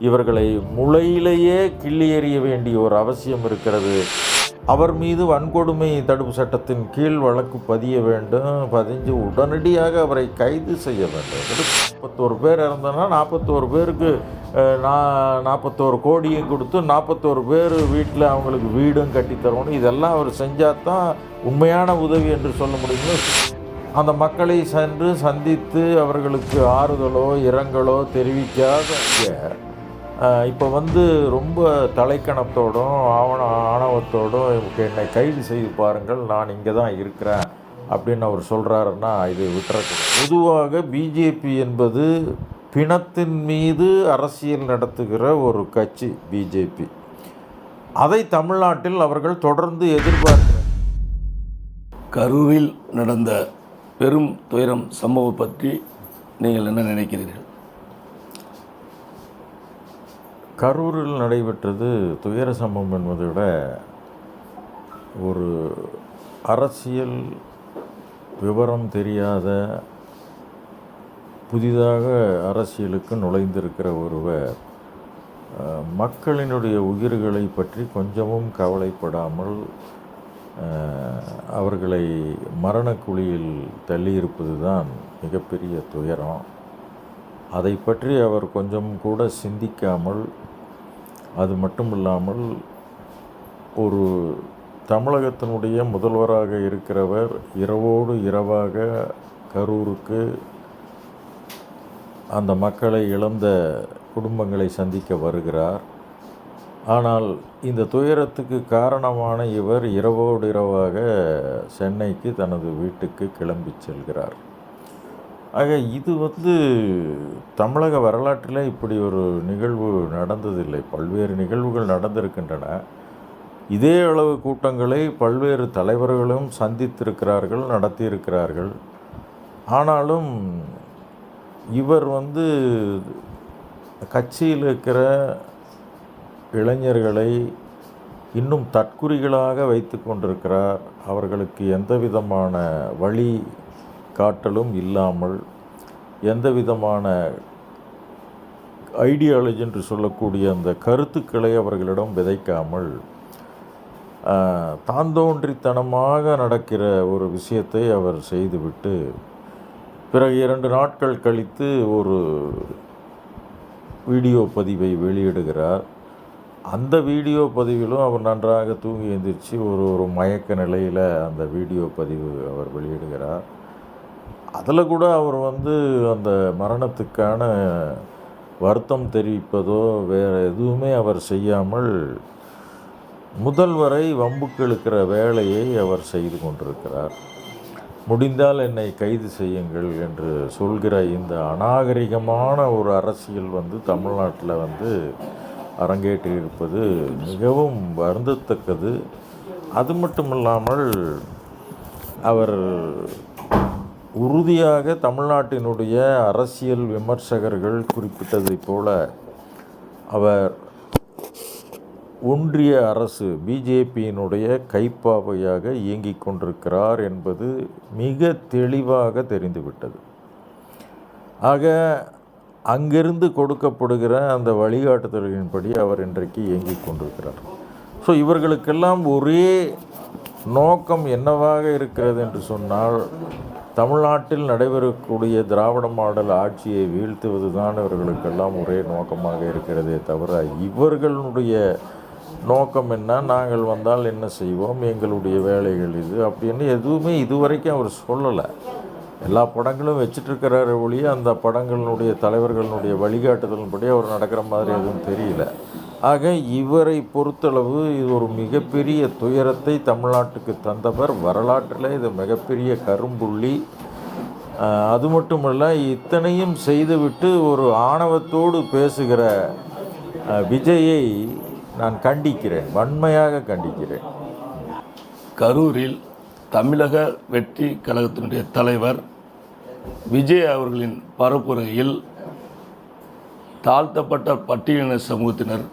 இவர்களை முளையிலேயே கிள்ளி எறிய வேண்டிய ஒரு அவசியம் இருக்கிறது. அவர் மீது வன்கொடுமை தடுப்பு சட்டத்தின் கீழ் வழக்கு பதிய வேண்டும். பதிஞ்சு உடனடியாக அவரை கைது செய்ய வேண்டும். முப்பத்தோரு பேர் இறந்தோன்னா நாற்பத்தோரு பேருக்கு நான் நாற்பத்தோரு கோடியும் கொடுத்து நாற்பத்தோரு பேர் வீட்டில் அவங்களுக்கு வீடும் கட்டி தரணும். இதெல்லாம் அவர் செஞ்சால் தான் உண்மையான உதவி என்று சொல்ல முடியும்? அந்த மக்களை சென்று சந்தித்து அவர்களுக்கு ஆறுதலோ இரங்கலோ தெரிவிக்காத இப்போ வந்து ரொம்ப தலைக்கணத்தோடும் ஆவண ஆணவத்தோடும் என்னை கைது செய்து பாருங்கள் நான் இங்கே தான் இருக்கிறேன் அப்படின்னு அவர் சொல்கிறாருன்னா இது விட்டுறக்கூடாது. பொதுவாக பிஜேபி என்பது பிணத்தின் மீது அரசியல் நடத்துகிற ஒரு கட்சி பிஜேபி அதை தமிழ்நாட்டில் அவர்கள் தொடர்ந்து எதிர்பார்க்கிறார் கரூரில் நடந்த பெரும் துயரம் சம்பவம் பற்றி நீங்கள் என்ன நினைக்கிறீர்கள்? கரூரில் நடைபெற்றது துயர சம்பவம் என்பதை விட ஒரு அரசியல் விவரம் தெரியாத புதிதாக அரசியலுக்கு நுழைந்திருக்கிற ஒருவர் மக்களினுடைய உயிர்களை பற்றி கொஞ்சமும் கவலைப்படாமல் அவர்களை மரணக்குழியில் தள்ளியிருப்பது தான் மிகப்பெரிய துயரம். அதை பற்றி அவர் கொஞ்சம் கூட சிந்திக்காமல் அது மட்டும் இல்லாமல் ஒரு தமிழகத்தினுடைய முதல்வராக இருக்கிறவர் இரவோடு இரவாக கரூருக்கு அந்த மக்களை இழந்த குடும்பங்களை சந்திக்க வருகிறார். ஆனால் இந்த துயரத்துக்கு காரணமான இவர் இரவோடு இரவாக சென்னைக்கு தனது வீட்டுக்கு கிளம்பி செல்கிறார். ஆக இது வந்து தமிழக வரலாற்றில் இப்படி ஒரு நிகழ்வு நடந்ததில்லை. பல்வேறு நிகழ்வுகள் நடந்திருக்கின்றன. இதே அளவு கூட்டங்களை பல்வேறு தலைவர்களும் சந்தித்திருக்கிறார்கள் நடத்தியிருக்கிறார்கள். ஆனாலும் இவர் வந்து கட்சியில் இருக்கிற இளைஞர்களை இன்னும் தற்குறிகளாக வைத்து கொண்டிருக்கிறார். அவர்களுக்கு எந்த விதமான வழி காட்டலும் இல்லாமல் எந்த விதமான ஐடியாலஜி என்று சொல்லக்கூடிய அந்த கருத்துக்களை அவர்களிடம் விதைக்காமல் தாந்தோன்றித்தனமாக நடக்கிற ஒரு விஷயத்தை அவர் செய்துவிட்டு பிறகு இரண்டு நாட்கள் கழித்து ஒரு வீடியோ பதிவை வெளியிடுகிறார். அந்த வீடியோ பதிவிலும் அவர் நன்றாக தூங்கி எழுந்திரிச்சு ஒரு ஒரு மயக்க நிலையில் அந்த வீடியோ பதிவு அவர் வெளியிடுகிறார். அதில் கூட அவர் வந்து அந்த மரணத்துக்கான வருத்தம் தெரிவிப்பதோ வேறு எதுவுமே அவர் செய்யாமல் முதல்வரை வம்புக்கு இழுக்கிற வேலையை அவர் செய்து கொண்டிருக்கிறார். முடிந்தால் என்னை கைது செய்யுங்கள் என்று சொல்கிற இந்த அநாகரிகமான ஒரு அரசியல் வந்து தமிழ்நாட்டில் வந்து அரங்கேற்றியிருப்பது மிகவும் வருந்தத்தக்கது. அது மட்டும் இல்லாமல் அவர் உறுதியாக தமிழ்நாட்டினுடைய அரசியல் விமர்சகர்கள் குறிப்பிட்டதைப் போல அவர் ஒன்றிய அரசு பிஜேபியினுடைய கைப்பாவையாக இயங்கிக் கொண்டிருக்கிறார் என்பது மிக தெளிவாக தெரிந்துவிட்டது. ஆக அங்கிருந்து கொடுக்கப்படுகிற அந்த வழிகாட்டுதல்களின்படி அவர் இன்றைக்கு இயங்கிக் கொண்டிருக்கிறார். ஸோ இவர்களுக்கெல்லாம் ஒரே நோக்கம் என்னவாக இருக்கிறது என்று சொன்னால் தமிழ்நாட்டில் நடைபெறக்கூடிய திராவிட மாடல் ஆட்சியை வீழ்த்துவது தான் இவர்களுக்கெல்லாம் ஒரே நோக்கமாக இருக்கிறதே தவிர இவர்களுடைய நோக்கம் என்ன? நாங்கள் வந்தால் என்ன செய்வோம்? எங்களுடைய வேலைகள் இது அப்படின்னு எதுவுமே இதுவரைக்கும் அவர் சொல்லலை. எல்லா படங்களும் வச்சிட்ருக்கிறாரு ஒழிய அந்த படங்களினுடைய தலைவர்களுடைய வழிகாட்டுதலின்படி அவர் நடக்கிற மாதிரி எதுவும் தெரியல. ஆக இவரை பொறுத்தளவு இது ஒரு மிகப்பெரிய துயரத்தை தமிழ்நாட்டுக்கு தந்தவர். வரலாற்றில் இது மிகப்பெரிய கரும்புள்ளி. அது மட்டுமல்ல இத்தனையும் செய்துவிட்டு ஒரு ஆணவத்தோடு பேசுகிற விஜயை நான் கண்டிக்கிறேன் வன்மையாக கண்டிக்கிறேன். கரூரில் தமிழக வெற்றி கழகத்தினுடைய தலைவர் விஜய் அவர்களின் பரப்புரையில் தாழ்த்தப்பட்ட பட்டியலின சமூகத்தினர்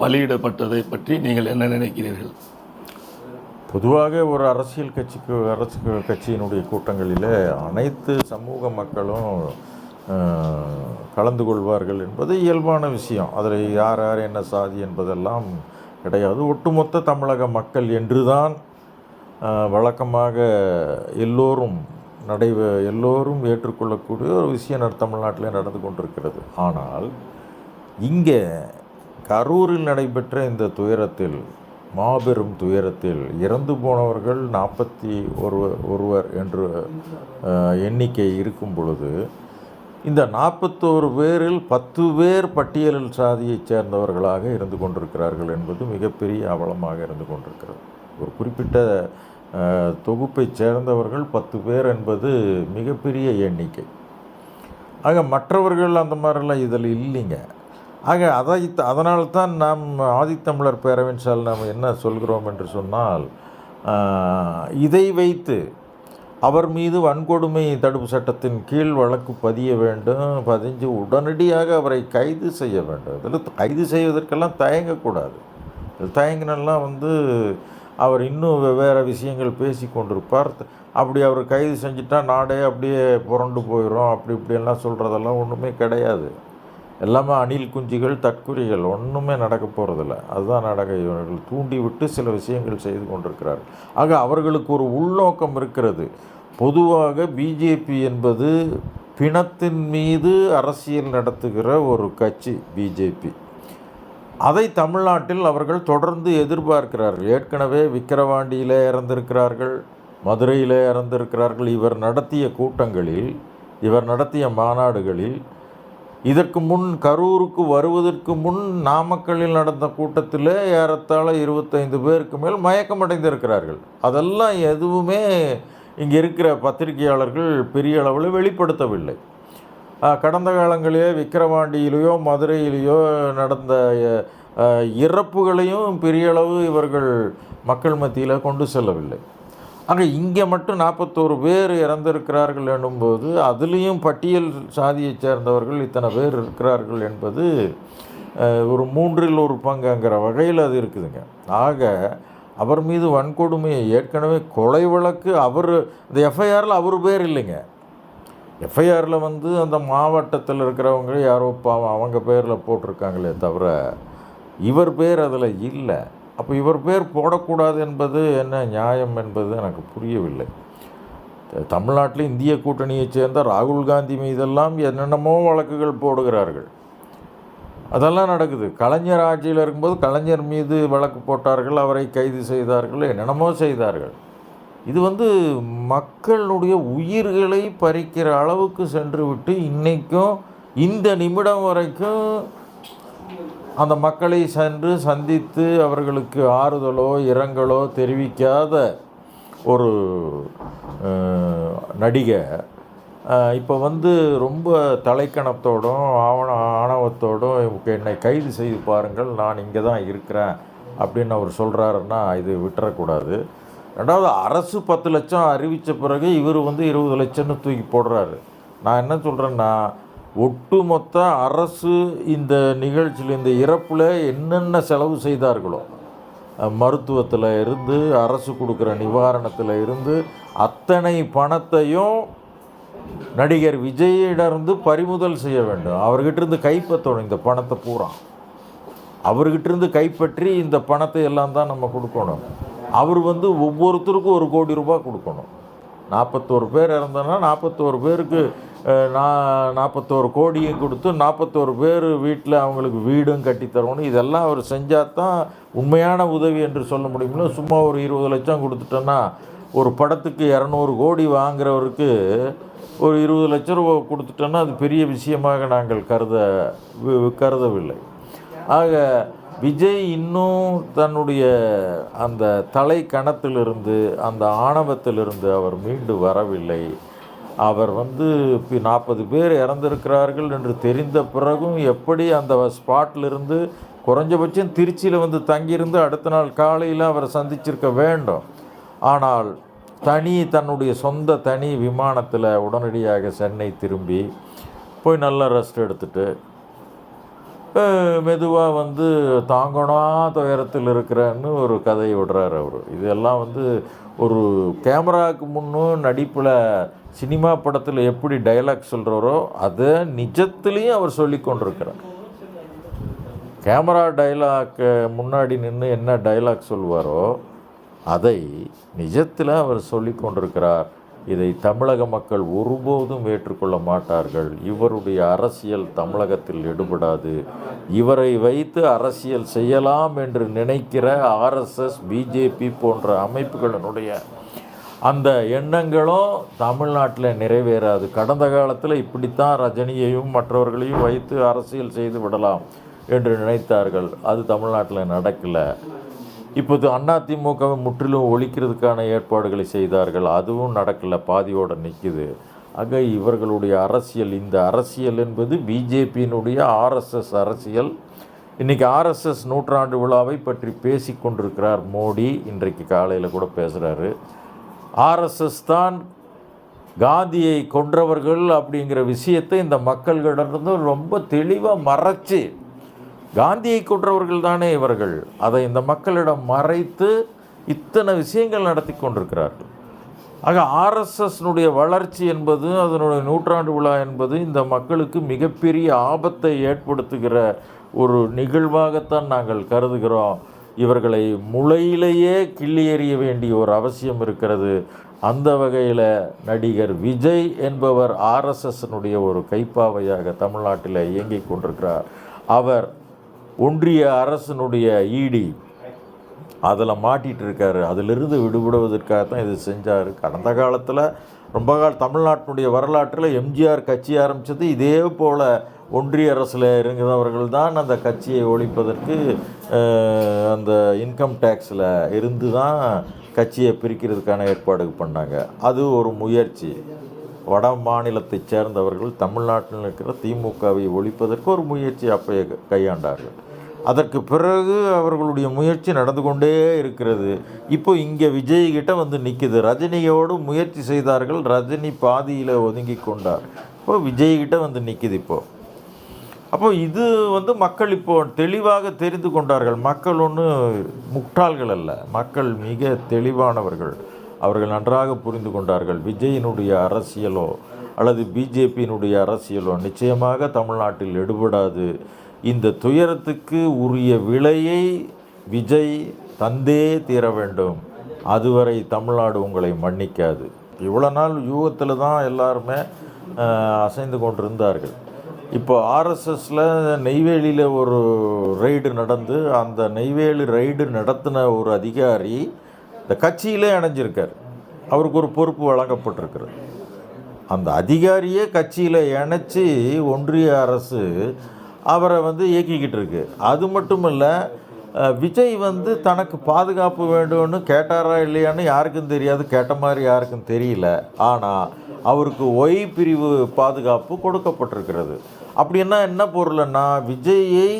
பலியிடப்பட்டதை பற்றி நீங்கள் என்ன நினைக்கிறீர்கள்? பொதுவாக ஒரு அரசியல் கட்சிக்கு அரசு கட்சியினுடைய கூட்டங்களில் அனைத்து சமூக மக்களும் கலந்து கொள்வார்கள் என்பது இயல்பான விஷயம். அதில் யார் யார் என்ன சாதி என்பதெல்லாம் கிடையாது. ஒட்டுமொத்த தமிழக மக்கள் என்றுதான் வழக்கமாக எல்லோரும் நடை எல்லோரும் ஏற்றுக்கொள்ளக்கூடிய ஒரு விஷயம் தமிழ்நாட்டில் தமிழ்நாட்டிலே நடந்து கொண்டிருக்கிறது. ஆனால் இங்கே கரூரில் நடைபெற்ற இந்த துயரத்தில் மாபெரும் துயரத்தில் இறந்து போனவர்கள் நாற்பத்தி ஒரு ஒருவர் என்று எண்ணிக்கை இருக்கும் பொழுது இந்த நாற்பத்தோரு பேரில் பத்து பேர் பட்டியலில் சாதியைச் சேர்ந்தவர்களாக இருந்து கொண்டிருக்கிறார்கள் என்பது மிகப்பெரிய அவலமாக இருந்து கொண்டிருக்கிறது. ஒரு குறிப்பிட்ட தொகுப்பைச் சேர்ந்தவர்கள் பத்து பேர் என்பது மிகப்பெரிய எண்ணிக்கை. ஆக மற்றவர்கள் அந்த மாதிரிலாம் இதில் இல்லைங்க. ஆக அதை அதனால்தான் நாம் ஆதித்தமிழர் பேரவின் சால் நாம் என்ன சொல்கிறோம் என்று சொன்னால் இதை வைத்து அவர் மீது வன்கொடுமை தடுப்பு சட்டத்தின் கீழ் வழக்கு பதிய வேண்டும் பதிஞ்சு உடனடியாக அவரை கைது செய்ய வேண்டும். இதில் கைது செய்வதற்கெல்லாம் தயங்கக்கூடாது. தயங்கினெல்லாம் வந்து அவர் இன்னும் வெவ்வேறு விஷயங்கள் பேசி கொண்டிருப்பார். அப்படி அவர் கைது செஞ்சுட்டா நாடே அப்படியே புரண்டு போயிடும் அப்படி இப்படியெல்லாம் சொல்கிறதெல்லாம் ஒன்றுமே கிடையாது. எல்லாமே அணில் குஞ்சுகள் தற்குறிகள் ஒன்றுமே நடக்க போகிறதில்ல அதுதான் நடக்க இவர்கள் தூண்டிவிட்டு சில விஷயங்கள் செய்து கொண்டிருக்கிறார்கள். ஆக அவர்களுக்கு ஒரு உள்நோக்கம் இருக்கிறது. பொதுவாக பிஜேபி என்பது பிணத்தின் மீது அரசியல் நடத்துகிற ஒரு கட்சி பிஜேபி அதை தமிழ்நாட்டில் அவர்கள் தொடர்ந்து எதிர்பார்க்கிறார்கள். ஏற்கனவே விக்கிரவாண்டியில் இறந்திருக்கிறார்கள் மதுரையில் இறந்திருக்கிறார்கள். இவர் நடத்திய கூட்டங்களில் இவர் நடத்திய மாநாடுகளில் இதற்கு முன் கரூருக்கு வருவதற்கு முன் நாமக்கல்லில் நடந்த கூட்டத்தில் ஏறத்தாழ இருபத்தைந்து பேருக்கு மேல் மயக்கமடைந்திருக்கிறார்கள். அதெல்லாம் எதுவுமே இங்கே இருக்கிற பத்திரிகையாளர்கள் பெரிய அளவில் வெளிப்படுத்தவில்லை. கடந்த காலங்களிலே விக்கிரவாண்டியிலேயோ மதுரையிலேயோ நடந்த இறப்புகளையும் பெரிய அளவு இவர்கள் மக்கள் மத்தியில் கொண்டு செல்லவில்லை. ஆக இங்கே மட்டும் நாற்பத்தோரு பேர் இறந்திருக்கிறார்கள் எனும்போது அதுலேயும் பட்டியல் சாதியைச் சேர்ந்தவர்கள் இத்தனை பேர் இருக்கிறார்கள் என்பது ஒரு மூன்றில் ஒரு பங்குங்கிற வகையில் அது இருக்குதுங்க. ஆக அவர் மீது வன்கொடுமையை ஏற்கனவே கொலை வழக்கு அவர் இந்த எஃப்ஐஆரில் அவர் பேர் இல்லைங்க. எஃப்ஐஆரில் வந்து அந்த மாவட்டத்தில் இருக்கிறவங்க யாரோ பாவம் அவங்க பேரில் போட்டிருக்காங்களே தவிர இவர் பேர் அதில் இல்லை. அப்போ இவர் பேர் போடக்கூடாது என்பது என்ன நியாயம் என்பது எனக்கு புரியவில்லை. தமிழ்நாட்டில் இந்திய கூட்டணியைச் சேர்ந்த ராகுல் காந்தி மீதெல்லாம் என்னென்னமோ வழக்குகள் போடுகிறார்கள். அதெல்லாம் நடக்குது. கலைஞர் ஆட்சியில் இருக்கும்போது கலைஞர் மீது வழக்கு போட்டார்கள் அவரை கைது செய்தார்கள் என்னென்னமோ செய்தார்கள். இது வந்து மக்களுடைய உயிர்களை பறிக்கிற அளவுக்கு சென்று விட்டு இன்றைக்கும் இந்த நிமிடம் வரைக்கும் அந்த மக்களை சென்று சந்தித்து அவர்களுக்கு ஆறுதலோ இரங்கலோ தெரிவிக்காத ஒரு நடிகை இப்போ வந்து ரொம்ப தலைக்கணத்தோடும் ஆவண ஆணவத்தோடும் என்னை கைது செய்து பாருங்கள் நான் இங்கே தான் இருக்கிறேன் அப்படின்னு அவர் சொல்கிறாருன்னா இது விட்டுறக்கூடாது. ரெண்டாவது அரசு பத்து லட்சம் அறிவித்த பிறகு இவர் வந்து இருபது லட்சம்னு தூக்கி போடுறாரு. நான் என்ன சொல்கிறேன்னா ஒட்டுமொத்த அரசு இந்த நிகழ்ச்சியில் இந்த இறப்பில் என்னென்ன செலவு செய்தார்களோ மருத்துவத்தில் இருந்து அரசு கொடுக்குற நிவாரணத்தில் இருந்து அத்தனை பணத்தையும் நடிகர் விஜயிடமிருந்து பறிமுதல் செய்ய வேண்டும். அவர்கிட்ட இருந்து கைப்பற்றணும். இந்த பணத்தை பூரா. அவர்கிட்ட இருந்து கைப்பற்றி இந்த பணத்தை எல்லாம் தான் நம்ம கொடுக்கணும். அவர் வந்து ஒவ்வொருத்தருக்கும் ஒரு கோடி ரூபாய் கொடுக்கணும். நாற்பத்தோரு பேர் இறந்தோன்னா நாற்பத்தோரு பேருக்கு நான் நாற்பத்தோரு கோடியும் கொடுத்து நாற்பத்தோரு பேர் வீட்டில் அவங்களுக்கு வீடும் கட்டித்தரணும் இதெல்லாம் அவர் செஞ்சால் தான் உண்மையான உதவி என்று சொல்ல முடியும்ல சும்மா ஒரு இருபது லட்சம் கொடுத்துட்டோன்னா ஒரு படத்துக்கு இரநூறு கோடி வாங்குறவருக்கு ஒரு இருபது லட்ச ரூபா கொடுத்துட்டோன்னா அது பெரிய விஷயமாக நாங்கள் கருத கருதவில்லை. ஆக விஜய் இன்னும் தன்னுடைய அந்த தலை கணத்திலிருந்து அந்த ஆணவத்திலிருந்து அவர் மீண்டு வரவில்லை. அவர் வந்து இப்போ நாற்பது பேர் இறந்திருக்கிறார்கள் என்று தெரிந்த பிறகும் எப்படி அந்த ஸ்பாட்டிலிருந்து குறைஞ்சபட்சம் திருச்சியில் வந்து தங்கியிருந்து அடுத்த நாள் காலையில் அவரை சந்திச்சிருக்க வேண்டும். ஆனால் தனி தன்னுடைய சொந்த தனி விமானத்தில் உடனடியாக சென்னை திரும்பி போய் நல்லா ரெஸ்ட் எடுத்துட்டு மெதுவாக வந்து தாங்கனா துயரத்தில் இருக்கிறன்னு ஒரு கதையை விடுறாரு அவர். இதெல்லாம் வந்து ஒரு கேமராவுக்கு முன்னும் நடிப்பில் சினிமா படத்தில் எப்படி டயலாக் சொல்கிறாரோ அதை நிஜத்துலேயும் அவர் சொல்லி கொண்டிருக்கிறார். கேமரா டைலாக்கு முன்னாடி நின்று என்ன டைலாக் சொல்வாரோ அதை நிஜத்தில் அவர் சொல்லி கொண்டிருக்கிறார். இதை தமிழக மக்கள் ஒருபோதும் ஏற்றுக்கொள்ள மாட்டார்கள். இவருடைய அரசியல் தமிழகத்தில் எடுபடாது. இவரை வைத்து அரசியல் செய்யலாம் என்று நினைக்கிற ஆர்எஸ்எஸ் பிஜேபி போன்ற அமைப்புகளினுடைய அந்த எண்ணங்களும் தமிழ்நாட்டில் நிறைவேறாது. கடந்த காலத்தில் இப்படித்தான் ரஜினியையும் மற்றவர்களையும் வைத்து அரசியல் செய்து விடலாம் என்று நினைத்தார்கள். அது தமிழ்நாட்டில் நடக்கலை. இப்போது அதிமுகவை முற்றிலும் ஒழிக்கிறதுக்கான ஏற்பாடுகளை செய்தார்கள். அதுவும் நடக்கலை. பாதியோடு நிற்கிது ஆக இவர்களுடைய அரசியல் இந்த அரசியல் என்பது பிஜேபியினுடைய ஆர்எஸ்எஸ் அரசியல். இன்றைக்கி ஆர்எஸ்எஸ் நூற்றாண்டு விழாவை பற்றி பேசி கொண்டிருக்கிறார் மோடி. இன்றைக்கு காலையில் கூட பேசுகிறாரு ஆர்எஸ்எஸ் தான் காந்தியை கொன்றவர்கள் அப்படிங்கிற விஷயத்தை இந்த மக்கள்களிடமிருந்து ரொம்ப தெளிவாக மறைச்சி காந்தியை கொன்றவர்கள் தானே இவர்கள். அதை இந்த மக்களிடம் மறைத்து இத்தனை விஷயங்கள் நடத்தி கொண்டிருக்கிறார்கள். ஆக ஆர்எஸ்எஸ்னுடைய வளர்ச்சி என்பது அதனுடைய நூற்றாண்டு விழா என்பது இந்த மக்களுக்கு மிகப்பெரிய ஆபத்தை ஏற்படுத்துகிற ஒரு நிகழ்வாகத்தான் நாங்கள் கருதுகிறோம். இவர்களை முளையிலேயே கிள்ளி எறிய வேண்டிய ஒரு அவசியம் இருக்கிறது. அந்த வகையில் நடிகர் விஜய் என்பவர் ஆர்எஸ்எஸ்னுடைய ஒரு கைப்பாவையாக தமிழ்நாட்டில் இயங்கிக் கொண்டிருக்கிறார். அவர் ஒன்றிய அரசினுடைய ஈடி. அதில் மாட்டிகிட்டு இருக்காரு அதிலிருந்து விடுபடுவதற்காக தான் இது செஞ்சார். கடந்த காலத்தில் ரொம்ப கால தமிழ்நாட்டினுடைய வரலாற்றில் எம்ஜிஆர் கட்சி ஆரம்பித்தது இதே போல் ஒன்றிய அரசில் இருக்கிறவர்கள் தான் அந்த கட்சியை ஒழிப்பதற்கு அந்த இன்கம் டேக்ஸில் இருந்து தான் கட்சியை பிரிக்கிறதுக்கான ஏற்பாடு பண்ணாங்க. அது ஒரு முயற்சி. வட மாநிலத்தைச் சேர்ந்தவர்கள் தமிழ்நாட்டில் இருக்கிற திமுகவை ஒழிப்பதற்கு ஒரு முயற்சி அப்போ கையாண்டார்கள். அதற்கு பிறகு அவர்களுடைய முயற்சி நடந்து கொண்டே இருக்கிறது. இப்போ இங்கே விஜய்கிட்ட வந்து நிற்கிது ரஜினியோடு முயற்சி செய்தார்கள். ரஜினி பாதியில் ஒதுங்கி கொண்டார். இப்போ விஜய்கிட்ட வந்து நிற்கிது இப்போது அப்போ இது வந்து மக்கள் இப்போ தெளிவாக தெரிந்து கொண்டார்கள். மக்கள் ஒன்று முட்டாள்கள் அல்ல. மக்கள் மிக தெளிவானவர்கள். அவர்கள் நன்றாக புரிந்து கொண்டார்கள். விஜயினுடைய அரசியலோ அல்லது பிஜேபியினுடைய அரசியலோ நிச்சயமாக தமிழ்நாட்டில் எடுபடாது. இந்த துயரத்துக்கு உரிய விலையை விஜய் தந்தே தீர வேண்டும். அதுவரை தமிழ்நாடு உங்களை மன்னிக்காது. இவ்வளோ நாள் யூகத்தில் தான் எல்லாருமே அசைந்து கொண்டிருந்தார்கள். இப்போ ஆர்எஸ்எஸில் நெய்வேலியில் ஒரு ரைடு நடந்து அந்த நெய்வேலி ரைடு நடத்தின ஒரு அதிகாரி இந்த கட்சியிலே இணைஞ்சிருக்கார். அவருக்கு ஒரு பொறுப்பு வழங்கப்பட்டிருக்கிறது. அந்த அதிகாரியே கட்சியில் இணைச்சி ஒன்றிய அரசு அவரை வந்து இயக்கிக்கிட்டு இருக்கு. அது மட்டும் இல்லை விஜய் வந்து தனக்கு பாதுகாப்பு வேண்டும்னு கேட்டாரா இல்லையான்னு யாருக்கும் தெரியாது. கேட்ட மாதிரி யாருக்கும் தெரியல. ஆனால் அவருக்கு ஒய் பிரிவு பாதுகாப்பு கொடுக்கப்பட்டிருக்கிறது. அப்படின்னா என்ன பொருள்னா விஜயை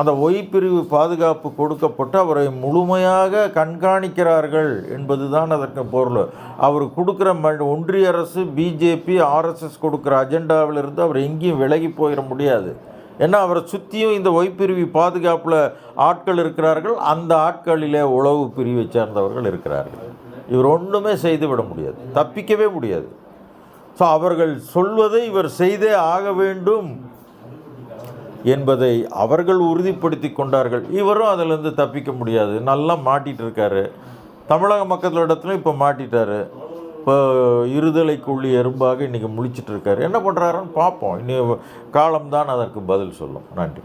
அந்த ஒய் பிரிவு பாதுகாப்பு கொடுக்கப்பட்டு அவரை முழுமையாக கண்காணிக்கிறார்கள் என்பதுதான் அதற்கு பொருள். அவர் கொடுக்குற ம ஒன்றிய அரசு பிஜேபி ஆர்எஸ்எஸ் கொடுக்குற அஜெண்டாவிலிருந்து அவர் எங்கேயும் விலகி போயிட முடியாது. ஏன்னா அவரை சுற்றியும் இந்த ஒய்பிரிவு பாதுகாப்பில் ஆட்கள் இருக்கிறார்கள். அந்த ஆட்களிலே உளவு பிரிவை சேர்ந்தவர்கள் இருக்கிறார்கள். இவர் ஒன்றுமே செய்து விட முடியாது. தப்பிக்கவே முடியாது. ஸோ அவர்கள் சொல்வதை இவர் செய்தே ஆக வேண்டும் என்பதை அவர்கள் உறுதிப்படுத்தி கொண்டார்கள். இவரும் அதிலிருந்து தப்பிக்க முடியாது. நல்லா மாட்டிட்டு இருக்காரு. தமிழக மக்களிடத்துலையும் இப்போ மாட்டிட்டாரு. இப்போ இருதலைக்குள்ளி எறும்பாக இன்றைக்கி முழிச்சிட்டுருக்கார் என்ன பண்ணுறாருன்னு பார்ப்போம். இனி காலம்தான் அதற்கு பதில் சொல்லும். நன்றி.